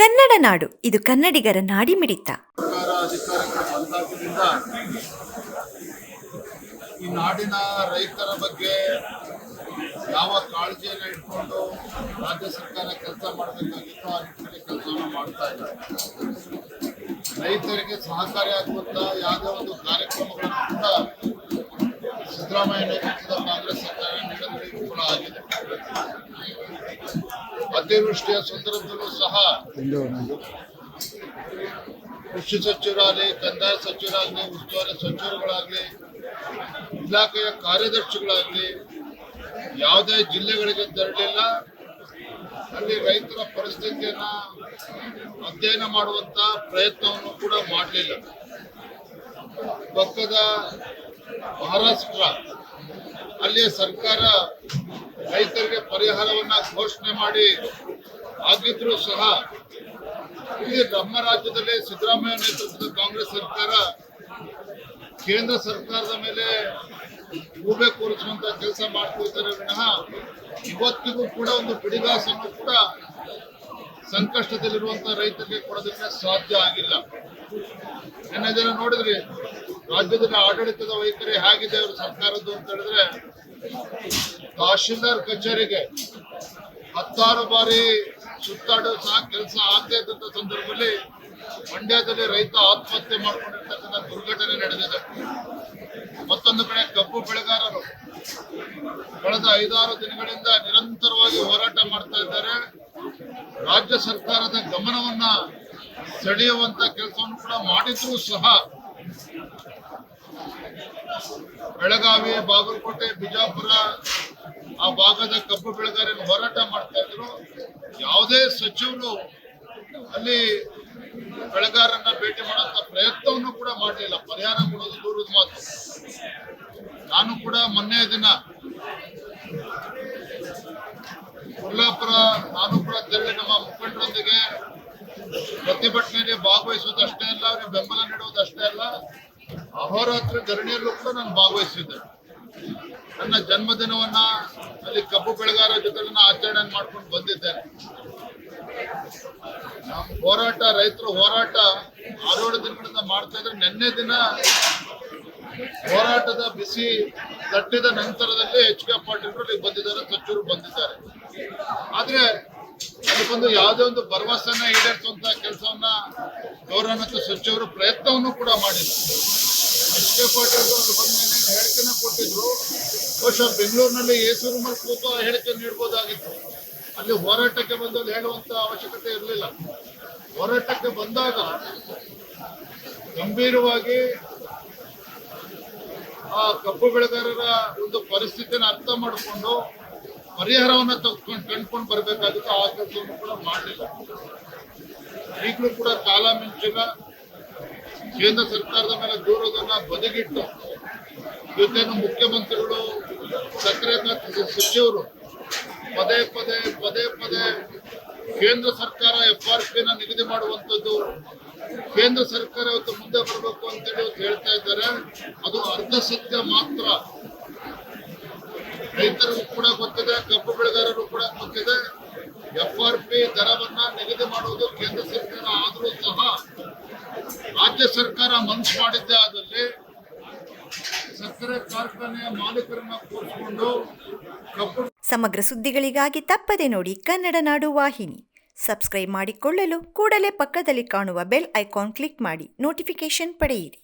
ಕನ್ನಡ ನಾಡು, ಇದು ಕನ್ನಡಿಗರ ನಾಡಿ ಮಿಡಿತ ಈ ನಾಡಿನ ರೈತರ ಬಗ್ಗೆ ಯಾವ ಕಾಳಜಿಯನ್ನು ಇಟ್ಕೊಂಡು ರಾಜ್ಯ ಸರ್ಕಾರ ಕೆಲಸ ಮಾಡಬೇಕಾಗಿತ್ತು ಆ ನಿಟ್ಟಿನಲ್ಲಿ ಕೆಲಸವನ್ನು ಮಾಡ್ತಾ ಇದೆ. ರೈತರಿಗೆ ಸಹಕಾರಿಯಾಗುವಂತ ಯಾವುದೇ ಒಂದು ಕಾರ್ಯಕ್ರಮಗಳನ್ನು ಕೂಡ ಸಿದ್ದರಾಮಯ್ಯ ನೇತೃತ್ವದ ಕಾಂಗ್ರೆಸ್ ಸರ್ಕಾರ ನೀಡಲು ಕೂಡ ಆಗಿದೆ. ಅತಿವೃಷ್ಟಿಯ ಸಂದರ್ಭದಲ್ಲೂ ಸಹ ಕೃಷಿ ಸಚಿವರಾಗಲಿ ಕಂದಾಯ ಸಚಿವರಾಗಲಿ ಉಸ್ತುವಾರಿ ಸಚಿವರುಗಳಾಗಲಿ ಇಲಾಖೆಯ ಕಾರ್ಯದರ್ಶಿಗಳಾಗಲಿ ಯಾವುದೇ ಜಿಲ್ಲೆಗಳಿಗೆ ತೆರಳಿಲ್ಲ. ಅಲ್ಲಿ ರೈತರ ಪರಿಸ್ಥಿತಿಯನ್ನ ಅಧ್ಯಯನ ಮಾಡುವಂತ ಪ್ರಯತ್ನವನ್ನು ಕೂಡ ಮಾಡಲಿಲ್ಲ. ಪಕ್ಕದ ಮಹಾರಾಷ್ಟ್ರ ಅಲ್ಲಿಯ ಸರ್ಕಾರ ರೈತರಿಗೆ ಪರಿಹಾರವನ್ನ ಘೋಷಣೆ ಮಾಡಿ, ಆಗಿದ್ರು ಸಹ ಇಲ್ಲಿ ನಮ್ಮ ರಾಜ್ಯದಲ್ಲಿ ಸಿದ್ದರಾಮಯ್ಯ ನೇತೃತ್ವದ ಕಾಂಗ್ರೆಸ್ ಸರ್ಕಾರ ಕೇಂದ್ರ ಸರ್ಕಾರದ ಮೇಲೆ ಗೂಬೆ ಕೂರಿಸುವಂತ ಕೆಲಸ ಮಾಡ್ತಿದ್ದಾರೆ ವಿನಃ ಇವತ್ತಿಗೂ ಕೂಡ ಒಂದು ಬಿಡಿಗಾಸನ್ನು ಕೂಡ ಸಂಕಷ್ಟದಲ್ಲಿರುವಂತ ರೈತರಿಗೆ ಕೊಡೋದಕ್ಕೆ ಸಾಧ್ಯ ಆಗಿಲ್ಲ. ನಿನ್ನೆ ದಿನ ನೋಡಿದ್ರಿ? ರಾಜ್ಯದಲ್ಲಿ ಆಡಳಿತದ ವೈಖರಿ ಹೇಗಿದೆ ಅವರು ಸರ್ಕಾರದ್ದು ಅಂತ ಹೇಳಿದ್ರೆ, ತಹಶೀಲ್ದಾರ್ ಕಚೇರಿಗೆ ಹತ್ತಾರು ಬಾರಿ ಸುತ್ತಾಡೋ ಸಹ ಕೆಲಸ ಆಗದೆ ಇದ್ದಂತ ಸಂದರ್ಭದಲ್ಲಿ ಮಂಡ್ಯದಲ್ಲಿ ರೈತ ಆತ್ಮಹತ್ಯೆ ಮಾಡ್ಕೊಂಡಿರ್ತಕ್ಕಂಥ ದುರ್ಘಟನೆ ನಡೆದಿದೆ. ಮತ್ತೊಂದು ಕಡೆ ಕಬ್ಬು ಬೆಳೆಗಾರರು ಕಳೆದ ಐದಾರು ದಿನಗಳಿಂದ ನಿರಂತರವಾಗಿ ಹೋರಾಟ ಮಾಡ್ತಾ ಇದ್ದಾರೆ. ರಾಜ್ಯ ಸರ್ಕಾರದ ಗಮನವನ್ನ ಸೆಳೆಯುವಂತ ಕೆಲಸವನ್ನು ಕೂಡ ಮಾಡಿದ್ರು ಸಹ ಬೆಳಗಾವಿ, ಬಾಗಲಕೋಟೆ, ಬಿಜಾಪುರ ಆ ಭಾಗದ ಕಬ್ಬು ಬೆಳೆಗಾರರು ಹೋರಾಟ ಮಾಡ್ತಾ ಇದ್ರು. ಯಾವುದೇ ಸಚಿವರು ಅಲ್ಲಿ ಬೆಳೆಗಾರರನ್ನ ಭೇಟಿ ಮಾಡುವಂತ ಪ್ರಯತ್ನವನ್ನು ಕೂಡ ಮಾಡಲಿಲ್ಲ. ಪರಿಹಾರ ಕೊಡೋದು ದೂರದ ಮಾತು. ನಾನು ಕೂಡ ಮೊನ್ನೆ ದಿನ ಕೊಲ್ಲಾಪುರ, ನಾನು ಕೂಡ ತೆರಳಿ ನಮ್ಮ ಮುಖಂಡರೊಂದಿಗೆ ಪ್ರತಿಭಟನೆಯಲ್ಲಿ ಭಾಗವಹಿಸುವುದಷ್ಟೇ ಅಲ್ಲ, ಅವರಿಗೆ ಬೆಂಬಲ ಅಲ್ಲ ಅಹೋರಾತ್ರಿ ಧರಣಿಯಲ್ಲೂ ಕೂಡ ನಾನು ಭಾಗವಹಿಸಿದ್ದೆ. ನನ್ನ ಜನ್ಮದಿನವನ್ನ ಅಲ್ಲಿ ಕಬ್ಬು ಬೆಳೆಗಾರ ಜೊತೆ ಆಚರಣೆ ಮಾಡ್ಕೊಂಡು ಬಂದಿದ್ದೇನೆ ನಮ್ಮ ಹೋರಾಟ, ರೈತರ ಹೋರಾಟ ಆರೋಗ್ಯ ದಿನಗಳಿಂದ ಮಾಡ್ತಾ ಇದ್ರೆ ನಿನ್ನೆ ದಿನ ಹೋರಾಟದ ಬಿಸಿ ತಟ್ಟಿದ ನಂತರದಲ್ಲಿ ಎಚ್ ಕೆ ಪಾಟೀಲ್ ಇಲ್ಲಿ ಬಂದಿದ್ದಾರೆ ಸಚಿವರು ಬಂದಿದ್ದಾರೆ. ಆದ್ರೆ ಅದಕ್ಕೊಂದು ಯಾವುದೇ ಒಂದು ಭರವಸೆನ ಈಡೇರಿಸುವಂತ ಕೆಲಸವನ್ನ ಗೌರವಾನ್ವಿತ ಸಚಿವರು ಪ್ರಯತ್ನವನ್ನು ಕೂಡ ಮಾಡಿಲ್ಲ. ಎಚ್ ಕೆ ಪಾಟೀಲ್ ಅವರು ಬಂದ ಮೇಲೆ ಹೇಳಿಕೆನ ಕೊಟ್ಟಿದ್ರು ಬಹುಶಃ ಬೆಂಗಳೂರಿನಲ್ಲಿ ಎಸಿ ಮೇಲೆ ಕೂತು ಆ ಹೇಳಿಕೆ ನೀಡ್ಬೋದಾಗಿತ್ತು. ಅಲ್ಲಿ ಹೋರಾಟಕ್ಕೆ ಬಂದು ಅಲ್ಲಿ ಹೇಳುವಂತ ಅವಶ್ಯಕತೆ ಇರಲಿಲ್ಲ. ಹೋರಾಟಕ್ಕೆ ಬಂದಾಗ ಗಂಭೀರವಾಗಿ ಆ ಕಬ್ಬು ಬೆಳೆಗಾರರ ಒಂದು ಪರಿಸ್ಥಿತಿನ ಅರ್ಥ ಮಾಡಿಕೊಂಡು ಪರಿಹಾರವನ್ನ ತಗೊಂಡು ಕಂಡ್ಕೊಂಡು ಬರಬೇಕಾಗಿತ್ತು. ಆ ಕೆಲಸವನ್ನು ಕೂಡ ಮಾಡಲಿಲ್ಲ. ಈಗಲೂ ಕೂಡ ಕಾಲ ಮಿಂಚಿಲ್ಲ ಕೇಂದ್ರ ಸರ್ಕಾರದ ಮೇಲೆ ದೂರದನ್ನ ಬದಿಗಿಟ್ಟು, ಜೊತೆನು ಮುಖ್ಯಮಂತ್ರಿಗಳು, ಸಕ್ಕರೆ ಸಚಿವರು ಪದೇ ಪದೇ ಪದೇ ಪದೇ ಕೇಂದ್ರ ಸರ್ಕಾರ ಎಫ್ ಆರ್ ಪಿನ ನಿಗದಿ ಮಾಡುವಂಥದ್ದು ಕೇಂದ್ರ ಸರ್ಕಾರ ಇವತ್ತು ಮುಂದೆ ಬರಬೇಕು ಅಂತೇಳಿ ಹೇಳ್ತಾ ಇದ್ದಾರೆ. ಅದು ಅರ್ಧ ಸತ್ಯ ಮಾತ್ರ. ರೈತರಿಗೂ ಕೂಡ ಗೊತ್ತಿದೆ, ಕಬ್ಬು ಬೆಳೆಗಾರರು ಕೂಡ ಗೊತ್ತಿದೆ. ಎಫ್ ಆರ್ ಪಿ ದರವನ್ನ ನಿಗದಿ ಮಾಡುವುದು ಕೇಂದ್ರ ಸರ್ಕಾರ ರಾಜ್ಯ ಸರ್ಕಾರ ಮನಸ್ಸು ಮಾಡಿದ್ದೇ ಆದಲ್ಲಿ ಸಕ್ಕರೆ ಕಾರ್ಖಾನೆಯ ಮಾಲೀಕರನ್ನ ಕೂರಿಸಿಕೊಂಡು ಕಬ್ಬು ಸಮಗ್ರ ಸುದ್ದಿಗಳಿಗಾಗಿ ತಪ್ಪದೆ ನೋಡಿ ಕನ್ನಡ ನಾಡು ವಾಹಿನಿ. ಸಬ್ಸ್ಕ್ರೈಬ್ ಮಾಡಿಕೊಳ್ಳಲು ಕೂಡಲೇ ಪಕ್ಕದಲ್ಲಿ ಕಾಣುವ ಬೆಲ್ ಐಕಾನ್ ಕ್ಲಿಕ್ ಮಾಡಿ. ನೋಟಿಫಿಕೇಶನ್ ಪಡೆಯಿರಿ.